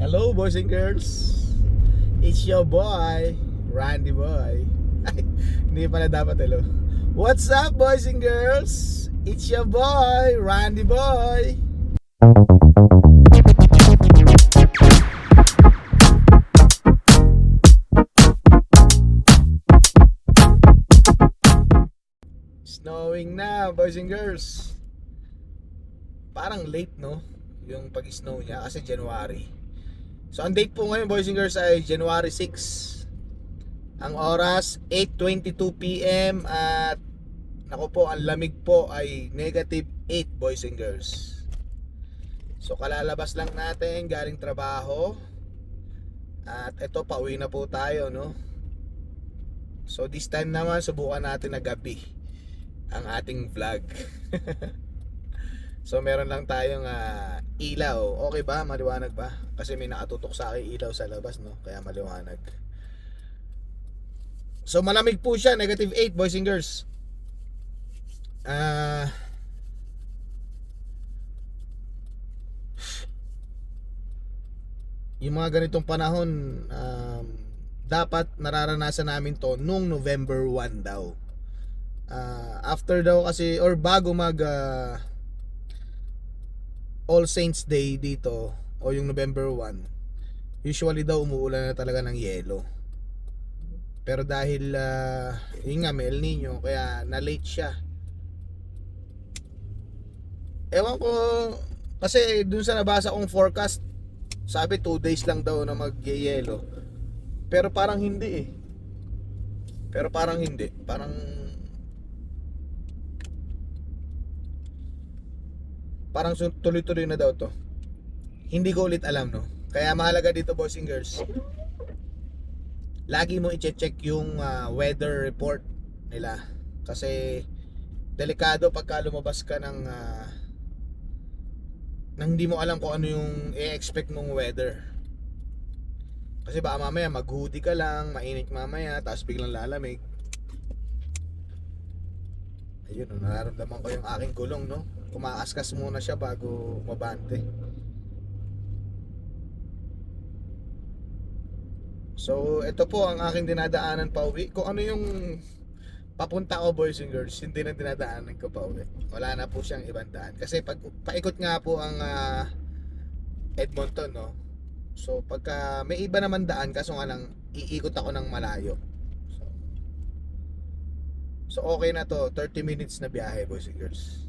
Hello boys and girls. It's your boy Randy Boy. Ay, Hindi pala dapat hello. What's up boys and girls? It's your boy Randy Boy. Snowing na boys and girls. Parang late no? Yung pag-snow niya kasi January So ang date po ngayon boys and girls ay January 6 Ang oras 8.22pm at Nako po ang lamig po ay negative 8 boys and girls. So kalalabas lang natin galing trabaho. At ito pauwi na po tayo no? So this time naman subukan natin na gabi ang ating vlog So meron lang tayong ah, ilaw. Okay ba? Maliwanag ba? Kasi may nakatutok sa akin ilaw sa labas, no? Kaya maliwanag. So malamig po siya, negative 8 boys and girls. Ah yung mga ganitong panahon um, dapat nararanasan namin to nung November 1 daw. Ah, after daw kasi or bago mag ah, All Saints Day dito o yung November 1 usually daw umuulan na talaga ng yelo. Pero dahil uh, yun nga El Nino kaya na late siya. Ewan ko kasi dun sa nabasa kong forecast sabi 2 days lang daw na mag-yelo pero parang hindi eh. Pero parang hindi parang parang tuloy-tuloy na daw to. Hindi ko ulit alam, no? Kaya mahalaga dito, boys and girls. Lagi mo i-check yung ah, weather report nila. Kasi delikado pagka lumabas ka ng ah, nang hindi mo alam kung ano yung i-expect mong weather. Kasi baka mamaya mag-hoodie ka lang, mainit mamaya, tapos biglang lalamig. Ayun, nararamdaman ko yung aking gulong, no? Kumakaskas muna siya bago mabante. So, ito po ang aking dinadaanan pa uwi. Kung ano yung papunta ko boys and girls, hindi na dinadaanan ko pa uwi. Wala na po siyang ibang daan. Kasi pag paikot nga po ang ah, Edmonton, no? So, pagka may iba naman daan, kaso nga lang, iikot ako ng malayo. So okay na to. 30 minutes na biyahe, boys and girls.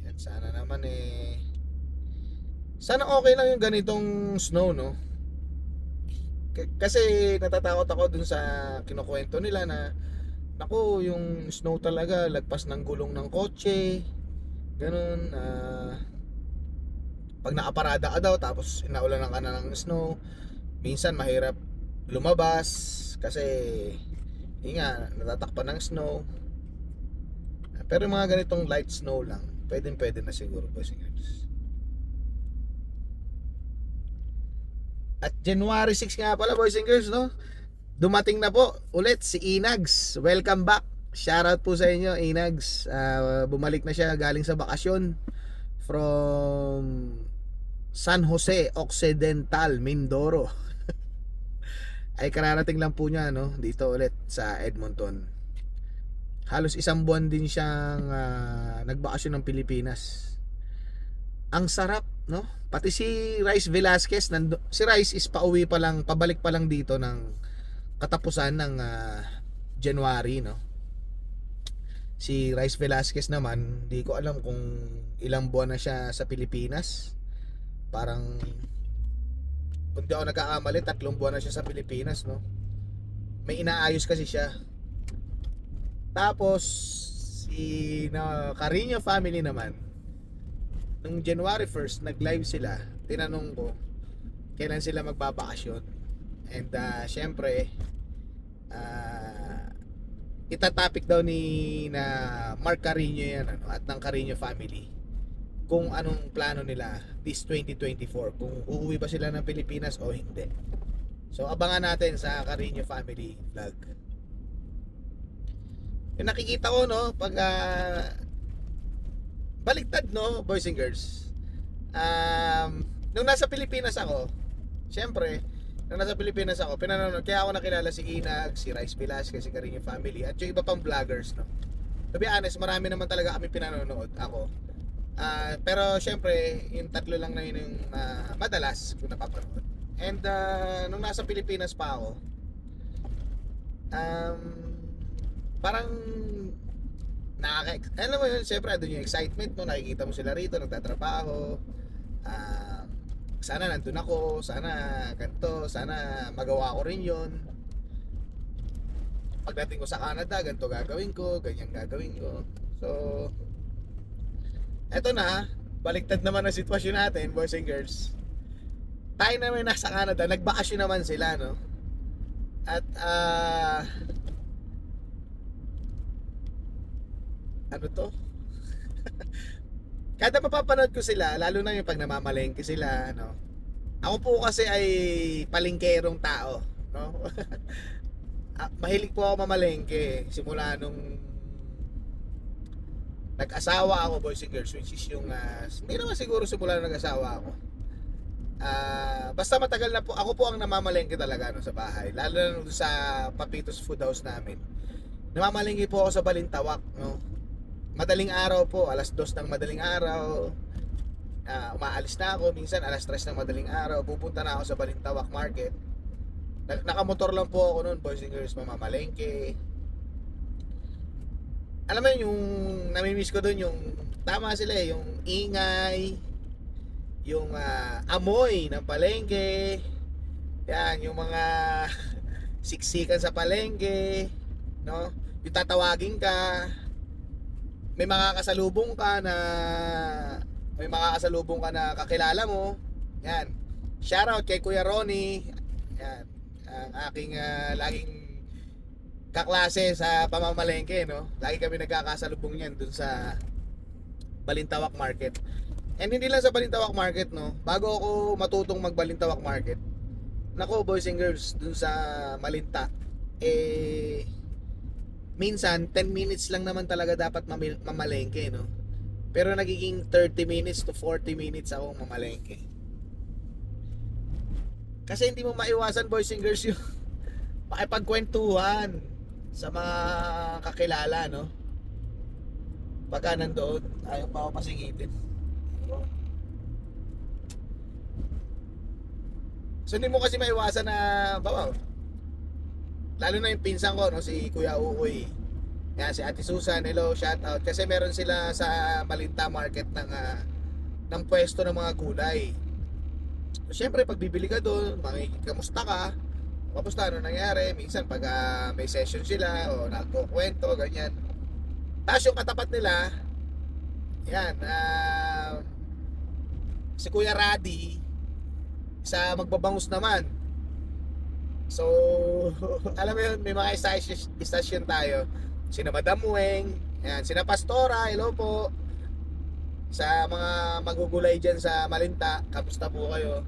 Ayan, sana naman eh. Sana okay lang yung ganitong snow, no? K- kasi natatakot ako dun sa kinukwento nila na Naku, yung snow talaga, lagpas ng gulong ng kotse. Ganun, ah pag nakaparada ka daw tapos inaulanan ka na ng snow minsan mahirap lumabas kasi yun nga natatakpan ng snow pero yung mga ganitong light snow lang pwedeng pwede na siguro boys and girls at January 6 nga pala boys and girls no? Dumating na po ulit si Inags. Welcome back. Shoutout po sa inyo Inags. Ah, bumalik na siya galing sa bakasyon from San Jose Occidental, Mindoro. ay kararating lang po niya no? Dito ulit sa Edmonton. Halos isang buwan din siyang ah, nagbakasyon ng Pilipinas. Ang sarap, no? Pati si Rice Velasquez, nando, si Rice is pauwi pa lang, pabalik pa lang dito ng katapusan ng ah, January, no? Si Rice Velasquez naman, di ko alam kung ilang buwan na siya sa Pilipinas. Parang kung di ako nagkakamali, tatlong buwan na siya sa Pilipinas, no? May inaayos kasi siya. Tapos, si na Carino family naman, nung January 1st, nag-live sila. Tinanong ko, kailan sila magbabakasyon. And uh, syempre, ah itatopic daw ni na Mark Carino yan ano, at ng Carino family. Kung anong plano nila this 2024 kung uuwi ba sila ng Pilipinas o hindi. So abangan natin sa Carino family vlog yung nakikita ko no pag ah, baliktad no, boys and girls. Um, nung nasa Pilipinas ako, syempre, nung nasa Pilipinas ako, pinanonood, kaya ako nakilala si Inag, si Rice Velasquez, si Carino Family, at yung iba pang vloggers, no. To be honest, marami naman talaga kami pinanonood ako. Ah, pero syempre, yung tatlo lang na yun yung ah, madalas kung napapanood. And ah, nung nasa Pilipinas pa ako, um, parang nakaka alam mo yun, syempre doon yung excitement mo, nakikita mo sila rito, nagtatrabaho. Ah, sana nandun ako, sana ganito, sana magawa ko rin yun. Pagdating ko sa Canada, ganito gagawin ko, ganyan gagawin ko. So, eto na, baliktad naman ang sitwasyon natin, boys and girls. Tayo naman nasa Canada, nagbakasyon naman sila, no? At, ah, ano to? Kada mapapanood ko sila, lalo na yung pag namamalengke sila, no? Ako po kasi ay palengkerong tao, no? Ah, Mahilig po ako mamalengke simula nung nag-asawa ako, boys and which is yung, ah, hindi naman siguro simula nung nag-asawa ako. Ah, basta matagal na po, ako po ang namamalengke talaga no, sa bahay. Lalo na sa Papitos Food House namin. Namamalengke po ako sa Balintawak, no? Madaling araw po, alas dos ng madaling araw. Ah, umaalis na ako, minsan alas 3 ng madaling araw, pupunta na ako sa Balintawak Market. Nak- Nakamotor lang po ako noon, boys and girls, mamamalengke. Alam mo yun, yung namimiss ko doon yung tama sila eh, yung ingay, yung ah, amoy ng palengke. Yan, yung mga siksikan sa palengke, no? Yung tatawagin ka, may makakasalubong ka na may makakasalubong ka na kakilala mo. Yan. Shoutout kay Kuya Ronnie. Yan. Ang aking ah, laging kaklase sa pamamalengke, no? Lagi kami nagkakasalubong niyan dun sa Balintawak Market. And hindi lang sa Balintawak Market, no? Bago ako matutong magbalintawak market, nako boys and girls, dun sa Malinta, eh, minsan, 10 minutes lang naman talaga dapat mamalengke, no? Pero nagiging 30 minutes to 40 minutes ako mamalengke. Kasi hindi mo maiwasan, boys and girls, yung makipagkwentuhan sa mga kakilala, no? Pagka nandoon, ayaw pa ako pasingitin. So hindi mo kasi maiwasan na bawa. Lalo na yung pinsan ko no si Kuya Ukoy. Yan si Ate Susan, hello, shout out kasi meron sila sa Malinta Market ng ah, ng pwesto ng mga gulay. So, Siyempre, pag bibili ka doon, makikamusta ka, kamusta ano nangyari, minsan pag ah, may session sila o nagkukwento, ganyan. Tapos yung katapat nila, yan, ah, si Kuya Radi, sa magbabangus naman. So, alam mo yun, may mga istasyon, tayo. Sina Madam Weng, yan, sina Pastora, hello po. Sa mga magugulay dyan sa Malinta, kamusta po kayo?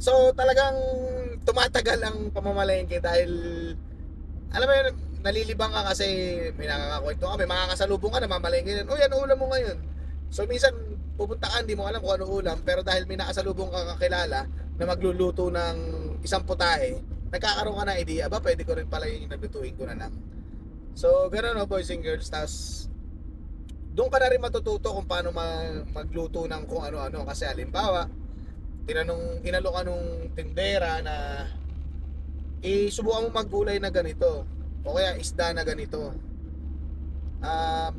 So, talagang tumatagal ang pamamalengke dahil alam mo yun, nalilibang ka kasi may nakakakwento ka, may makakasalubong ka, namamalengke yan. Uy, ano ulam mo ngayon? So, minsan, pupunta ka, hindi mo alam kung ano ulam, pero dahil may nakasalubong ka kakilala na magluluto ng isang putahe, nagkakaroon ka ng idea, ba pwede ko rin pala yung naglutuin ko na lang. So, gano'n no, boys and girls. Tapos, doon ka na rin matututo kung paano ma- magluto ng kung ano-ano. Kasi halimbawa, tinanong, inalo ka nung tindera na eh, subukan mo maggulay na ganito. O kaya isda na ganito. Um,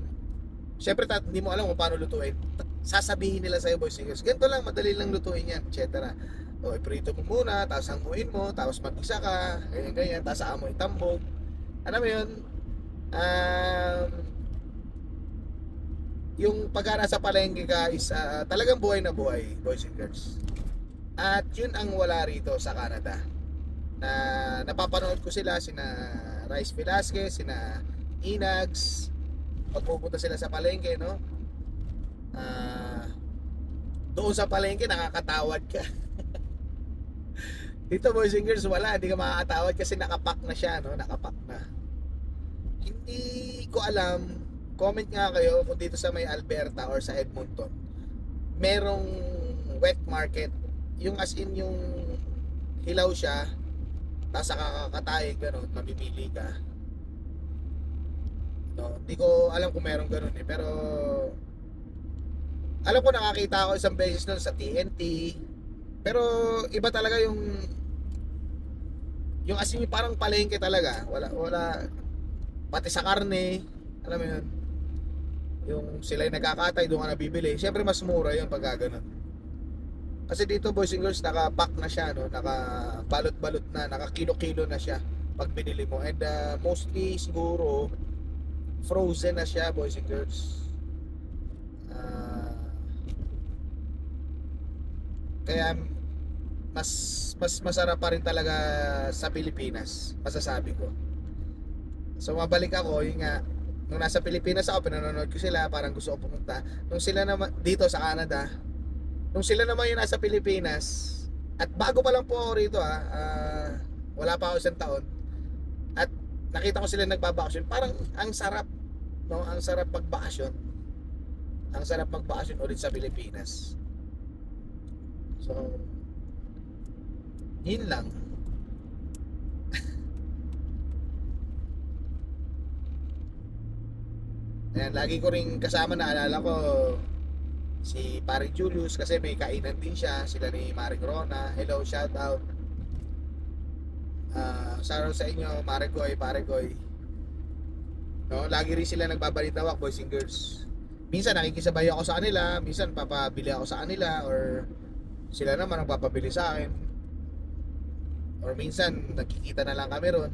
Siyempre, tat, hindi mo alam kung paano lutuin. Sasabihin nila sa'yo, boys and girls, ganito lang, madali lang lutuin yan, etc. O, iprito mo muna, tapos hanguin mo, tapos mag-isa ka, ganyan, ganyan, tapos aamoy tambog. Alam mo yun, um, yung pagka nasa palengke ka is ah, talagang buhay na buhay, boys and girls. At yun ang wala rito sa Canada. Na napapanood ko sila, sina Rice Velasquez, sina Inags, pag pupunta sila sa palengke, no? Ah, doon sa palengke, nakakatawad ka. Dito, boys and girls, wala. Hindi ka makakatawad kasi nakapak na siya, no? Nakapak na. Hindi ko alam comment nga kayo kung dito sa may Alberta or sa Edmonton, merong wet market. Yung as in yung hilaw siya, tapos kakakatay, gano'n, mamimili ka. No, hindi ko alam kung meron gano'n eh, pero alam ko nakakita ako isang beses nun sa TNT, pero iba talaga yung yung as in yung parang palengke talaga. Wala wala pati sa karne, alam mo yun. Yung sila yung nagkakatay doon ka nabibili. Siyempre mas mura yun pag ganun. Kasi dito boys and girls naka-pack na siya no, naka-balot-balot na, naka-kilo-kilo na siya pag binili mo. And uh, mostly siguro frozen na siya boys and girls. Ah, kaya mas mas masarap pa rin talaga sa Pilipinas, masasabi ko. So mabalik ako, yun nga, nung nasa Pilipinas ako, pinanonood ko sila, parang gusto ko pumunta. Nung sila naman, dito sa Canada, nung sila naman yung nasa Pilipinas, at bago pa lang po ako rito ha, ah, wala pa ako isang taon, at nakita ko sila nagbabakasyon, parang ang sarap, no? Ang sarap magbakasyon. Ang sarap magbakasyon ulit sa Pilipinas. So, yun lang. Ayan, lagi ko ring kasama na alala ko si Paring Julius kasi may kainan din siya, sila ni Maring Rona. Hello, shout out. Ah, shout out sa inyo, Maring Goy, Paring Goy. No, lagi rin sila nagbabalintawak, boys and girls. Minsan nakikisabay ako sa kanila, minsan papabili ako sa kanila or sila naman ang papabili sa akin. Or minsan nagkikita na lang kami ron.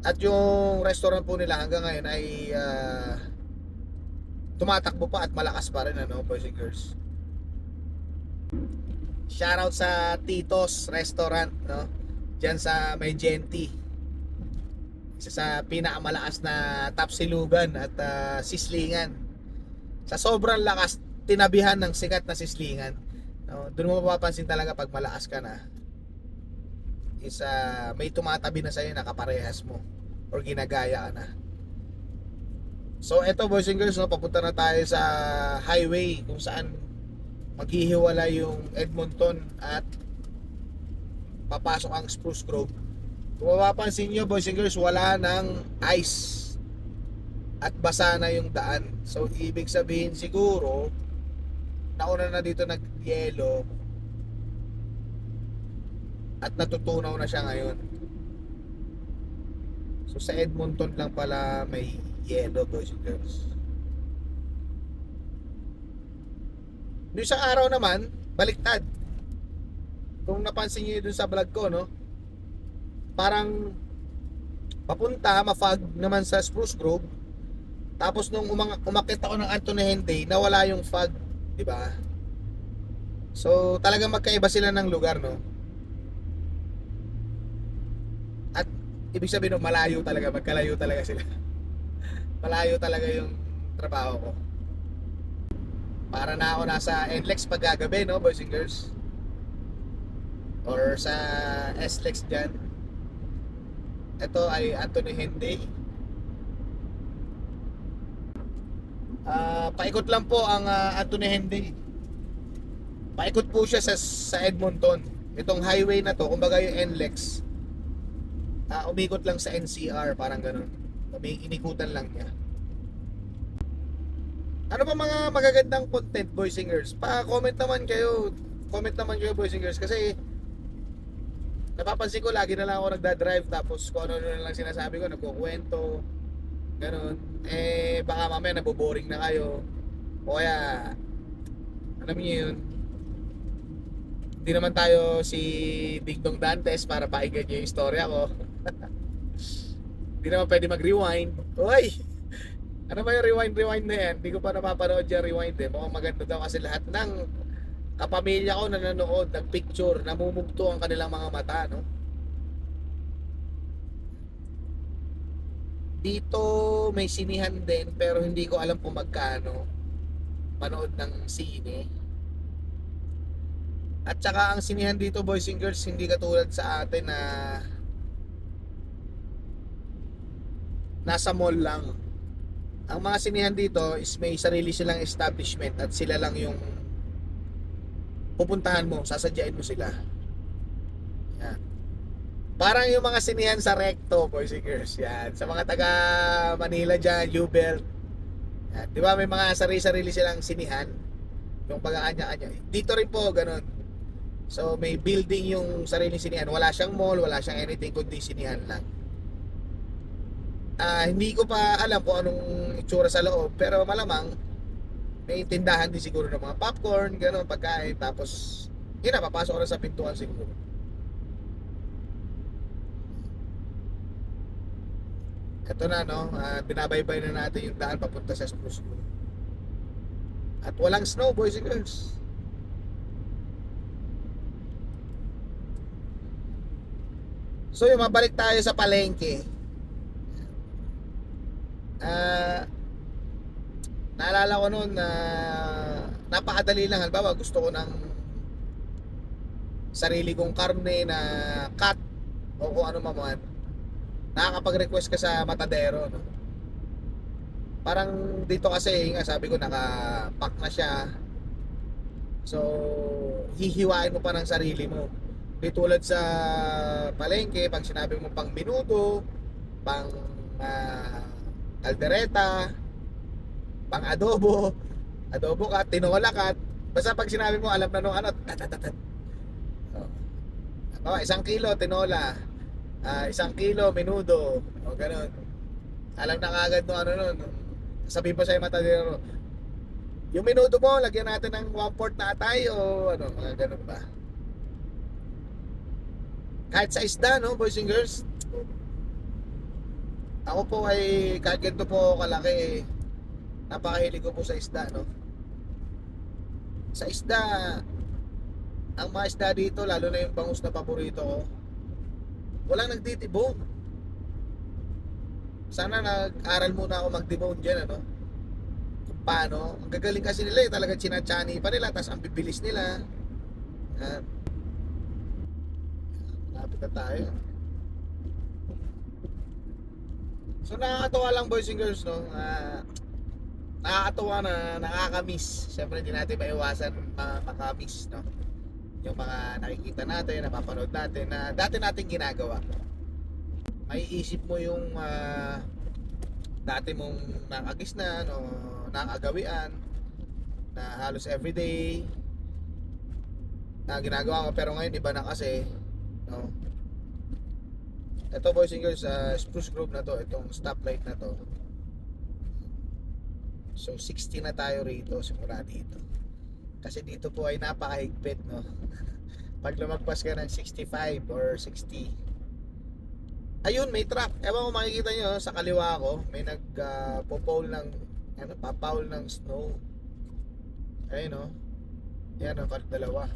At yung restaurant po nila hanggang ngayon ay ah, tumatakbo pa at malakas pa rin ano, boys and girls. Shoutout sa Tito's Restaurant, no? Diyan sa May Genti. Isa sa pinakamalakas na tapsilugan at ah, sislingan. Sa sobrang lakas, tinabihan ng sikat na sislingan. No, doon mo mapapansin talaga pag malakas ka na is ah, may tumatabi na sa'yo na kaparehas mo or ginagaya ka na. So eto boys and girls, no, papunta na tayo sa highway kung saan maghihiwala yung Edmonton at papasok ang Spruce Grove. Kung mapapansin nyo boys and girls, wala ng ice at basa na yung daan. So ibig sabihin siguro nauna na dito nag-yelo at natutunaw na siya ngayon. So sa Edmonton lang pala may yelo boys and girls. Doon sa araw naman, baliktad. Kung napansin niyo dun sa vlog ko, no? Parang papunta, mafag naman sa Spruce Grove. Tapos nung umang, umakit ako ng Anthony Henday, nawala yung fog, di ba? So, talagang magkaiba sila ng lugar, no? At ibig sabihin, no, malayo talaga, magkalayo talaga sila. malayo talaga yung trabaho ko. Para na ako nasa NLEX pag no, boys and girls? Or sa SLEX dyan. Ito ay Anthony Henday. Ah, paikot lang po ang ah, Anthony Henday. Paikot po siya sa, sa Edmonton. Itong highway na to, kumbaga yung NLEX, ah, umikot lang sa NCR, parang ganun. Umi- Inikutan lang niya. Ano ba mga magagandang content, boys and girls? Pa-comment naman kayo. Comment naman kayo, boys and girls. Kasi, napapansin ko, lagi na lang ako nagda-drive. Tapos, kung ano na lang sinasabi ko, nagkukwento. Ganon. Eh, baka mamaya naboboring na kayo. O kaya, alam niyo yun, hindi naman tayo si Dingdong Dantes para painggan niyo yung istorya ko. Hindi naman pwede mag-rewind. Uy! Ano ba yung rewind-rewind na yan? Hindi ko pa napapanood yung rewind eh. Mukhang maganda daw kasi lahat ng kapamilya ko na nanonood, nagpicture, namumugto ang kanilang mga mata, no? Dito may sinihan din pero hindi ko alam kung magkano manood ng sine. At saka ang sinihan dito boys and girls hindi katulad sa atin na nasa mall lang. Ang mga sinihan dito is may sarili silang establishment at sila lang yung pupuntahan mo, sasadyain mo sila. Yan. Parang yung mga sinihan sa Recto, boys and. Yan. Sa mga taga Manila dyan, U-Belt. Di ba may mga sarili-sarili silang sinihan? Yung pagkakanya-kanya. Dito rin po, ganun. So may building yung sariling sinihan. Wala siyang mall, wala siyang anything kundi sinihan lang. Ah, hindi ko pa alam kung anong itsura sa loob, pero malamang may tindahan din siguro ng mga popcorn, gano'n, pagkain, tapos yun na, papasok na sa pintuan siguro. Ito na, no, ah, binabaybay na natin yung daan papunta sa Spruce Grove. At walang snow, boys and girls. So yung mabalik tayo sa palengke. Ah naalala ko noon na napakadali lang halimbawa gusto ko ng sarili kong karne na cut o kung ano man nakakapag-request ka sa matadero no? parang dito kasi nga sabi ko naka-pack na siya so hihiwain mo pa ng sarili mo di tulad sa palengke pag sinabi mo pang minuto pang ah, kaldereta pang adobo adobo ka, tinola ka basta pag sinabi mo alam na nung ano tatatatat oh. isang kilo tinola ah, isang kilo menudo o ganun. Alam na kagad nung ano nun sabi pa sa'yo matadero yung menudo mo lagyan natin ng one fourth na atay o ano mga ganun ba? Kahit sa isda no boys and girls? Ako po ay kahit ganito po kalaki napakahilig ko po sa isda no? Sa isda ang mga isda dito lalo na yung bangus na paborito ko walang nagtitibong sana nag-aral muna ako mag-debone dyan ano? Kung paano. Ang gagaling kasi nila eh talaga chinachani pa nila tapos ang bibilis nila. Yan. Lapit na tayo. So nakakatawa lang boys and girls no? Ah, nakakatuwa na nakakamiss. Siyempre hindi natin maiwasan ma- makamiss, no? Yung mga nakikita natin, napapanood natin na dati natin ginagawa. May isip mo yung ah, dati mong nakagis na, no, nakagawian na halos everyday na ginagawa mo pero ngayon iba na kasi no ito boys and girls sa spruce grove na to itong stoplight na to So 60 na tayo rito simula dito. Kasi dito po ay napakahigpit no. Pag lumagpas ka ng 65 or 60. Ayun, may truck. Ewan ko makikita nyo sa kaliwa ko, may nag uh, popole ng ano, papaul ng snow. Ayun no. Yan ang dalawa.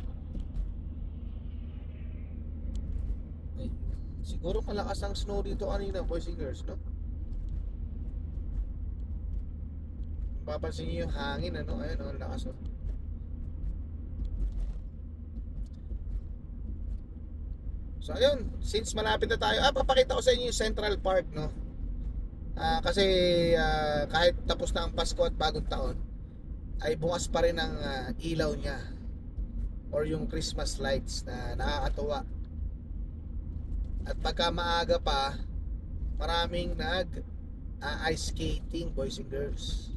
Ay, siguro malakas ang snow dito kanina, boys and no? Papansin niyo yung hangin, ano? Ayun, ang lakas, oh. So, ayun. Since malapit na tayo, ah, papakita ko sa inyo yung Central Park, no? Ah, kasi ah, kahit tapos na ang Pasko at bagong taon, ay bukas pa rin ang ah, ilaw niya or yung Christmas lights na nakakatuwa. At pagka maaga pa, maraming nag ah, ice skating, boys and girls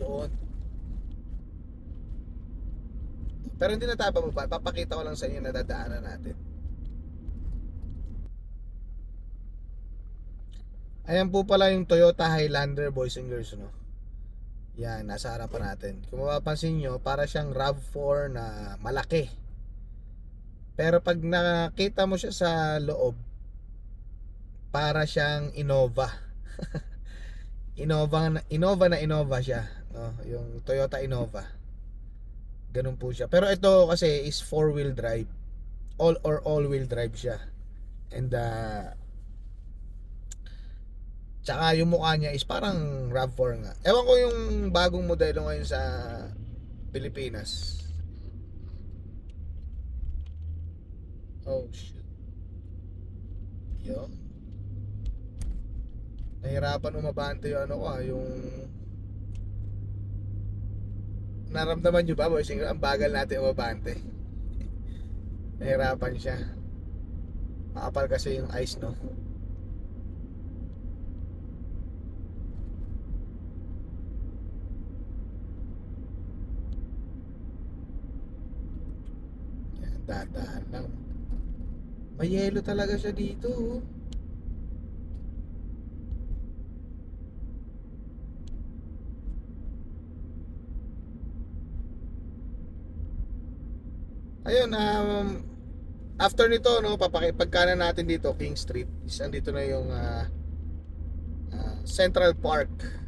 doon. Pero hindi na tayo bababa. Ko lang sa inyo na dadaanan natin. Ayan po pala yung Toyota Highlander boys and girls no. Yan, nasa harapan natin. Kung mapapansin nyo, para siyang RAV4 na malaki. Pero pag nakita mo siya sa loob, para siyang Innova. Innova na Innova na Innova siya, no? Yung Toyota Innova. Ganun po siya. Pero ito kasi is four wheel drive. All or all wheel drive siya. And uh Tsaka yung mukha niya is parang RAV4 nga. Ewan ko yung bagong modelo ngayon sa Pilipinas. Oh shit. Yo. Nahirapan umabante yung ano ko ah, yung Naramdaman nyo ba boys? and girls? Ang bagal natin umabante. Nahirapan siya. Makapal kasi yung ice no. Yan, dahan lang. May yelo talaga siya dito. oh. Ayun, um, after nito, no, papakipagkanan natin dito, King Street. Is andito na yung ah, ah, Central Park.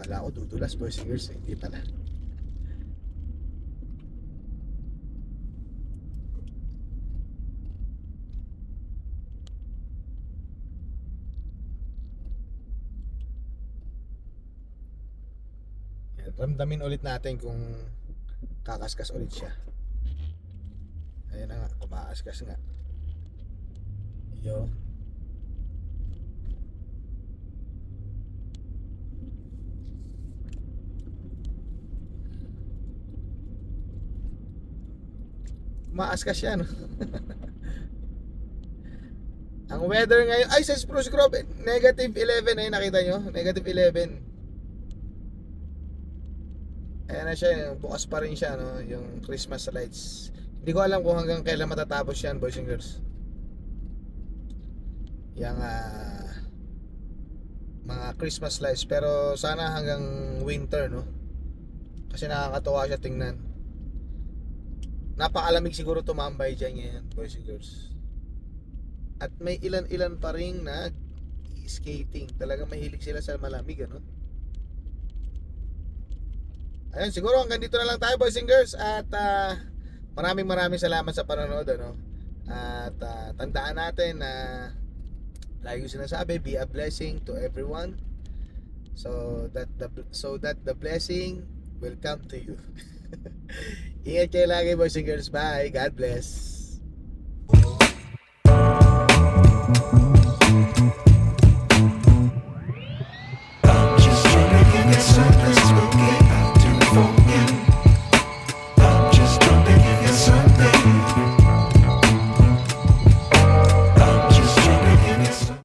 Kala ko dudulas boys and girls, hindi pala. Ramdamin ulit natin kung kakaskas ulit siya. Ayun na nga, kumakaskas nga. Yo. Maaskas siya, no? Ang weather ngayon, ay sa Spruce Grove, negative 11 ay nakita nyo? Negative 11. Ayan na siya, bukas pa rin siya, no? Yung Christmas lights. Hindi ko alam kung hanggang kailan matatapos yan, boys and girls. Yung ah, mga Christmas lights. Pero sana hanggang winter, no? Kasi nakakatuwa siya tingnan napakalamig siguro tumambay dyan ngayon, boys and girls. At may ilan-ilan pa rin na skating. Talagang mahilig sila sa malamig, ano? Ayun, siguro hanggang dito na lang tayo, boys and girls. At ah, maraming maraming salamat sa panonood, ano? At ah, tandaan natin na lagi ko sinasabi, be a blessing to everyone. So that the so that the blessing will come to you. Ingat kayo lagi boys and girls. Bye. God bless.